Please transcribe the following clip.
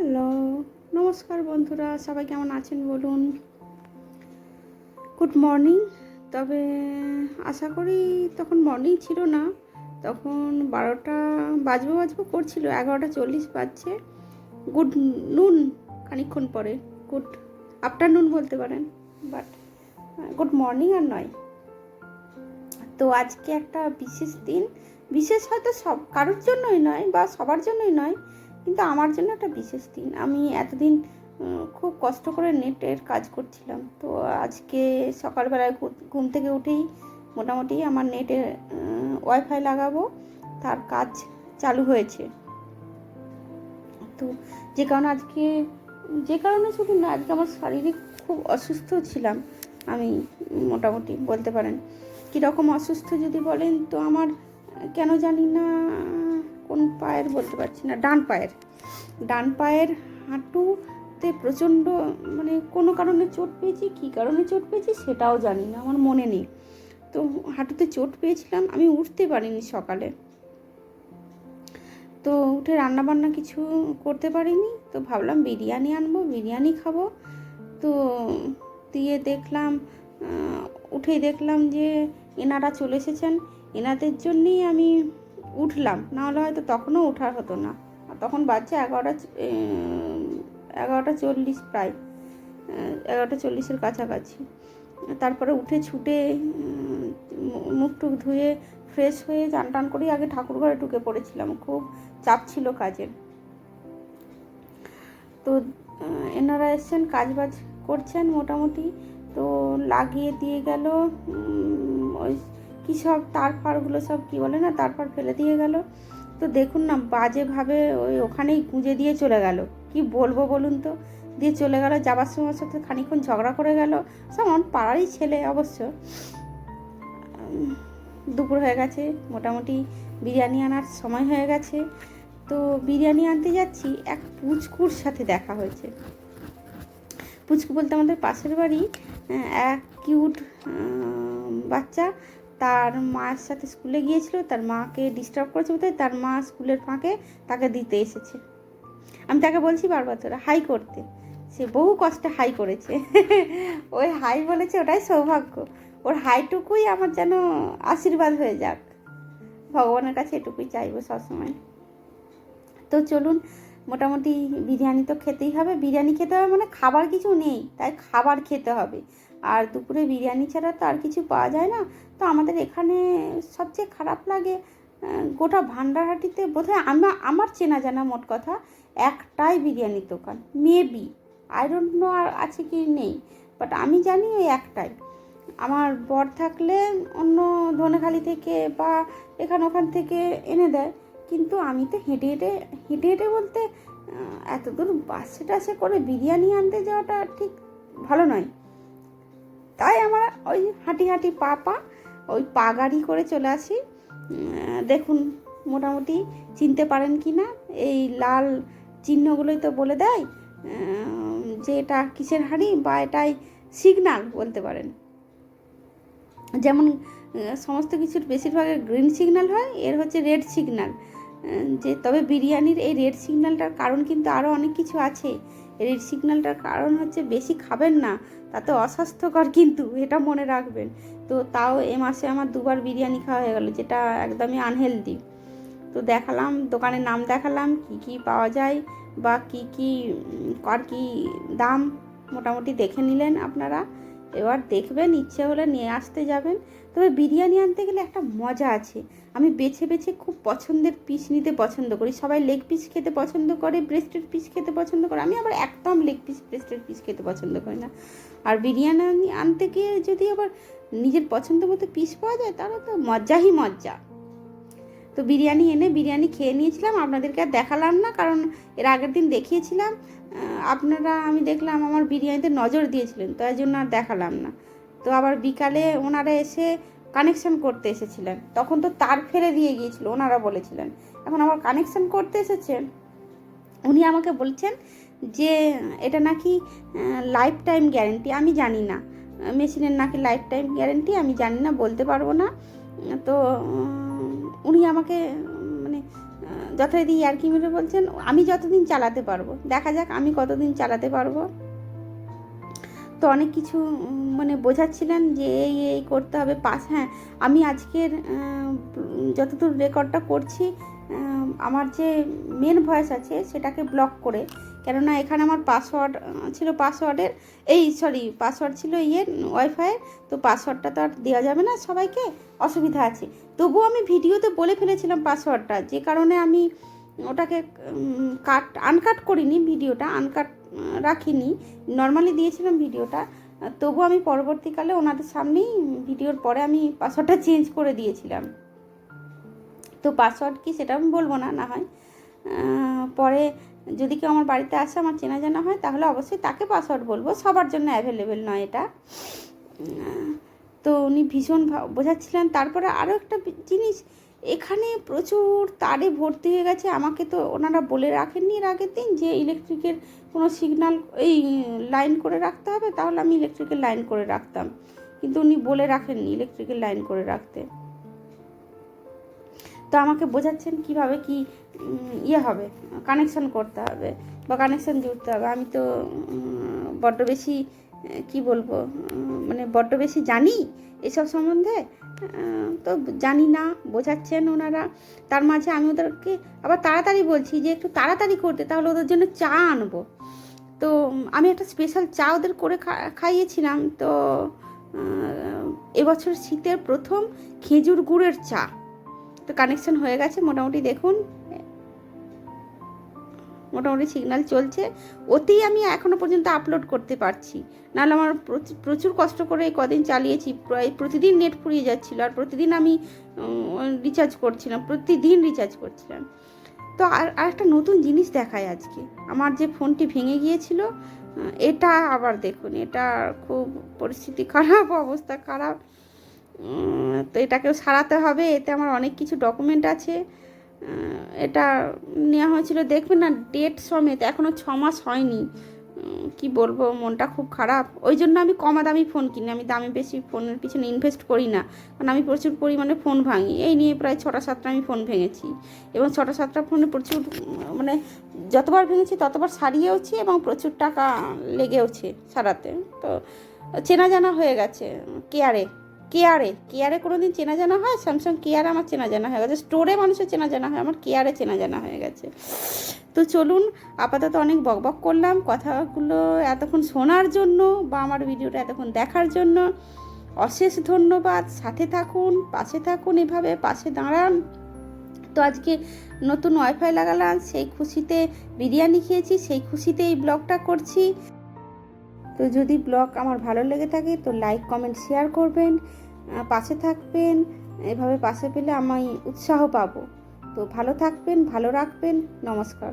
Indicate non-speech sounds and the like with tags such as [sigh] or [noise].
Hello, নমস্কার বন্ধুরা, সবাই কেমন আছেন বলুন? গুড মর্নিং তবে আশা করি তখন মর্নিং ছিল না, তখন বারোটা, বাজবো বাজবো করছিল, এগারোটা চল্লিশ বাজছে। গুড নুন খানিক্ষণ পরে। গুড আফটারনুন বলতে পারেন বাট গুড মর্নিং আর নয়। তো আজকে একটা বিশেষ দিন, বিশেষ হয়তো সব, কারোর জন্যই নয় বা সবার জন্যই নয় কিন্তু আমার জন্য একটা বিশেষ দিন। আমি এতদিন খুব কষ্ট করে নেটের কাজ করছিলাম। তো আজকে সকালবেলায় ঘুম থেকে উঠেই মোটামুটি আমার নেটে ওয়াইফাই লাগাবো। তার কাজ চালু হয়েছে। তো যে কারণে আজকে, যে কারণে শুধু না, আজকে আমার শারীরিক খুব অসুস্থ ছিলাম আমি, মোটামুটি বলতে পারেন। কীরকম অসুস্থ যদি বলেন তো আমার, কেন জানি না কোন পায়ের বলতে পারছি না, ডান পায়ের। ডান পায়ের হাঁটুতে প্রচণ্ড মানে কোনো কারণে চোট পেয়েছি, কী কারণে চোট পেয়েছি সেটাও জানি না, আমার মনে নেই। তো হাঁটুতে চোট পেয়েছিলাম, আমি উঠতে পারিনি সকালে। তো উঠে রান্না বান্না কিছু করতে পারিনি, তো ভাবলাম বিরিয়ানি আনব, বিরিয়ানি খাব। তো দিয়ে দেখলাম উঠেই দেখলাম যে এনারা চলে এসেছেন। এনাদের জন্যেই আমি উঠলাম, নাহলে হয়তো তখনও ওঠার হতো না। তখন বাজছে এগারোটা এগারোটা চল্লিশ প্রায় এগারোটা চল্লিশের কাছাকাছি। তারপরে উঠে ছুটে মুখ টুক ধুয়ে ফ্রেশ হয়ে চান টান করেই আগে ঠাকুর ঘরে ঢুকে পড়েছিলাম, খুব চাপ ছিল কাজের। তো এনারা এসছেন কাজ বাজ করছেন মোটামুটি। তো লাগিয়ে দিয়ে গেল ওই কী সব, তার ফারগুলো সব কী বলে না, তার ফার ফেলে দিয়ে গেল। তো দেখুন না, বাজেভাবে ওই ওখানেই গুঁজে দিয়ে চলে গেল। কি বলব বলুন তো? দিয়ে চলে গেল, যাবার সময় সাথে খানিক্ষণ ঝগড়া করে গেল। সব আমার পাড়ারই ছেলে অবশ্য। দুপুর হয়ে গেছে, মোটামুটি বিরিয়ানি আনার সময় হয়ে গেছে। তো বিরিয়ানি আনতে যাচ্ছি, এক পুচকুর সাথে দেখা হয়েছে। পুচকু বলতে আমাদের পাশের বাড়ি এক কিউট বাচ্চা তার মায়ের সাথে স্কুলে গিয়েছিল, তার মাকে ডিস্টার্ব করেছে বোধহয় তার মা স্কুলের ফাঁকে তাকে দিতে এসেছে। আমি তাকে বলছি বারবার তোরা হাই করতে। সে বহু কষ্টে হাই করেছে। [laughs] ওই হাই বলেছে ওটাই সৌভাগ্য। ওর হাইটুকুই আমার যেন আশীর্বাদ হয়ে যাক। ভগবানের কাছে এটুকুই চাইব সবসময়। তো চলুন, মোটামুটি বিরিয়ানি তো খেতেই হবে। বিরিয়ানি খেতে হবে মানে খাবার কিছু নেই, তাই খাবার খেতে হবে। আর দুপুরে বিরিয়ানি ছাড়া তো আর কিছু পাওয়া যায় না। তো আমাদের এখানে সবচেয়ে খারাপ লাগে গোটা ভান্ডারহাটিতে বোধহয় আমার আমার চেনা জানা মোট কথা একটাই বিরিয়ানির দোকান। মেবি ডোন্ট নো আর আছে কি নেই বাট আমি জানি ওই একটাই। আমার বর থাকলে অন্য ধনেখালি থেকে বা এখান ওখান থেকে এনে দেয়, কিন্তু আমি তো হেঁটে হেঁটে হেঁটে হেঁটে বলতে এত দূর বাসে টাসে করে বিরিয়ানি আনতে যাওয়াটা ঠিক ভালো নয়। তাই আমরা ওই হাঁটি হাঁটি পা পা ওই পা গাড়ি করে চলে আসি। দেখুন মোটামুটি চিনতে পারেন কি না, এই লাল চিহ্নগুলোই তো বলে দেয় যে এটা কিসের হাঁড়ি বা এটাই সিগনাল বলতে পারেন। যেমন সমস্ত কিছুর বেশিরভাগের গ্রিন সিগনাল হয়, এর হচ্ছে রেড সিগনাল। যে তবে বিরিয়ানির এই রেড সিগন্যালটার কারণ কিন্তু আরও অনেক কিছু আছে। রেড সিগন্যালটার কারণ হচ্ছে বেশি খাবেন না, তাতে অস্বাস্থ্যকর কিন্তু, এটা মনে রাখবেন। তো তাও এ মাসে আমার দুবার বিরিয়ানি খাওয়া হয়ে গেল, যেটা একদমই আনহেলদি তো দেখালাম, দোকানের নাম দেখালাম, কি কি পাওয়া যায় বা কি কি আর কি দাম, মোটামুটি দেখে নিলেন আপনারা। এবার দেখবেন ইচ্ছে হলে নিয়ে আসতে যাবেন। তবে বিরিয়ানি আনতে গেলে একটা মজা আছে। আমি বেছে বেছে খুব পছন্দের পিস নিতে পছন্দ করি। সবাই লেগ পিস খেতে পছন্দ করে ব্রেস্টের পিস খেতে পছন্দ করে। আমি আবার একদম লেগ পিস ব্রেস্টের পিস খেতে পছন্দ করি না। আর বিরিয়ানি আনতে গিয়ে যদি আবার নিজের পছন্দ মতো পিস পাওয়া যায়, তাহলে তো মজাই মজা। তো বিরিয়ানি এনে বিরিয়ানি খেয়ে নিয়েছিলাম, আপনাদেরকে আর দেখালাম না, কারণ এর আগের দিন দেখিয়েছিলাম। আপনারা, আমি দেখলাম আমার বিরিয়ানিতে নজর দিয়েছিলেন তাই জন্য আর দেখালাম না। তো আবার বিকালে ওনারা এসে কানেকশন করতে এসেছিলেন, তখন তো তার ফেলে দিয়ে গিয়েছিল, ওনারা বলেছিলেন। এখন আবার কানেকশন করতে এসেছেন উনি আমাকে বলছেন যে এটা নাকি লাইফ টাইম গ্যারেন্টি আমি জানি না। মেশিনের নাকি লাইফ টাইম গ্যারেন্টি আমি জানি না, বলতে পারব না। তো উনি আমাকে মানে যথারীতি ইয়ার্কি মেরে বলছেন, আমি যতদিন চালাতে পারব, দেখা যাক আমি কতদিন চালাতে পারব। তো অনেক কিছু মানে বোঝাচ্ছিলেন যে এই এই করতে হবে, পাস হ্যাঁ আমি আজকের যতদূর রেকর্ডটা করছি আমার যে মেন ভয়েস আছে, সেটাকে ব্লক করে কেননা এখানে আমার পাসওয়ার্ড ছিল পাসওয়ার্ডের এই সরি পাসওয়ার্ড ছিল ইয়ের ওয়াইফাইয়ের তো পাসওয়ার্ডটা তো আর দেওয়া যাবে না সবাইকে, অসুবিধা আছে। তবুও আমি ভিডিওতে বলে ফেলেছিলাম পাসওয়ার্ডটা যে কারণে আমি ওটাকে কাট আনকাট করিনি ভিডিওটা আনকাট রাখিনি নর্মালি দিয়েছিলাম ভিডিওটা তবু আমি পরবর্তীকালে ওনাদের সামনেই ভিডিওর পরে আমি পাসওয়ার্ডটা চেঞ্জ করে দিয়েছিলাম। তো পাসওয়ার্ড কি সেটা আমি বলব না না হয় পরে যদি কেউ আমার বাড়িতে আসে, আমার চেনা জানা হয়, তাহলে অবশ্যই তাকে পাসওয়ার্ড বলব। সবার জন্য অ্যাভেলেবেল নয় এটা। তো উনি ভীষণ বোঝাচ্ছিলেন। তারপরে আরও একটা জিনিস, এখানে প্রচুর তারে ভর্তি হয়ে গেছে। আমাকে তো ওনারা বলে রাখেননি এর আগের দিন যে ইলেকট্রিকের কোনো সিগনাল এই লাইন করে রাখতে হবে, তাহলে আমি ইলেকট্রিকের লাইন করে রাখতাম। কিন্তু উনি বলে রাখেননি ইলেকট্রিকের লাইন করে রাখতে। তো আমাকে বোঝাচ্ছেন কীভাবে কি ইয়ে হবে কানেকশন করতে হবে বা কানেকশন জুড়তে হবে। আমি তো বড্ড বেশি, কি বলব মানে বড্ড বেশি জানি এসব সম্বন্ধে তো জানি না, বোঝাচ্ছেন ওনারা। তার মাঝে আমি ওদেরকে আবার তাড়াতাড়ি বলছি যে একটু তাড়াতাড়ি করতে, তাহলে ওদের জন্য চা আনব। তো, আমি একটা স্পেশাল চা ওদের করে খাইয়েছিলাম। তো এবছর শীতের প্রথম খেজুর গুড়ের চা। তো কানেকশন হয়ে গেছে, মোটামুটি দেখুন। মোটামুটি সিগন্যাল চলছে। ওতেই আমি এখনও পর্যন্ত আপলোড করতে পারছি। নাহলে আমার প্রচুর- কষ্ট করে এই কদিন চালিয়েছি। প্রায় প্রতিদিন নেট ফুরিয়ে যাচ্ছিল আর প্রতিদিন আমি রিচার্জ করছিলাম, প্রতিদিন রিচার্জ করছিলাম। তো আর আর একটা নতুন জিনিস দেখায় আজকে। আমার যে ফোনটি ভেঙে গিয়েছিল এটা আবার দেখুন, এটা খুব পরিস্থিতি খারাপ, অবস্থা খারাপ। তো এটাকেও সারাতে হবে। এতে আমার অনেক কিছু ডকুমেন্ট আছে। এটা নেওয়া হয়েছিল, দেখবেন না ডেট সমেত এখনও ছ মাস হয়নি। কি বলব, মনটা খুব খারাপ। ওই জন্য আমি কমা দামি ফোন কিনি, আমি দামি বেশি ফোনের পিছনে ইনভেস্ট করি না। কারণ আমি প্রচুর পরিমাণে ফোন ভাঙি। এই নিয়ে প্রায় ছটা সাতটা আমি ফোন ভেঙেছি। এবং ছটা সাতটা ফোনে প্রচুর মানে যতবার ভেঙেছি, ততবার সারিয়েওছি এবং প্রচুর টাকা লেগেওছে সারাতে। তো চেনা জানা হয়ে গেছে কেয়ারে কেয়ারে কেয়ারে কোনো দিন চেনা জানা হয়? স্যামসাং কেয়ারে আমার চেনা জানা হয়ে গেছে। স্টোরে মানুষের চেনা জানা হয়, আমার কেয়ারে চেনা জানা হয়ে গেছে। তো চলুন, আপাতত অনেক বকবক করলাম কথাগুলো এতক্ষণ শোনার জন্য বা আমার ভিডিওটা এতক্ষণ দেখার জন্য। অশেষ ধন্যবাদ। সাথে থাকুন, পাশে থাকুন এভাবে, পাশে দাঁড়ান। তো আজকে নতুন ওয়াইফাই লাগালাম, সেই খুশিতে বিরিয়ানি খেয়েছি, সেই খুশিতে এই ব্লগটা করছি। তো যদি ব্লগ আমার ভালো লেগে থাকে, তো লাইক কমেন্ট শেয়ার করবেন। পাশে থাকবেন। এভাবে পাশে পেলে আমি উৎসাহ পাবো। তো ভালো থাকবেন, ভালো রাখবেন। নমস্কার।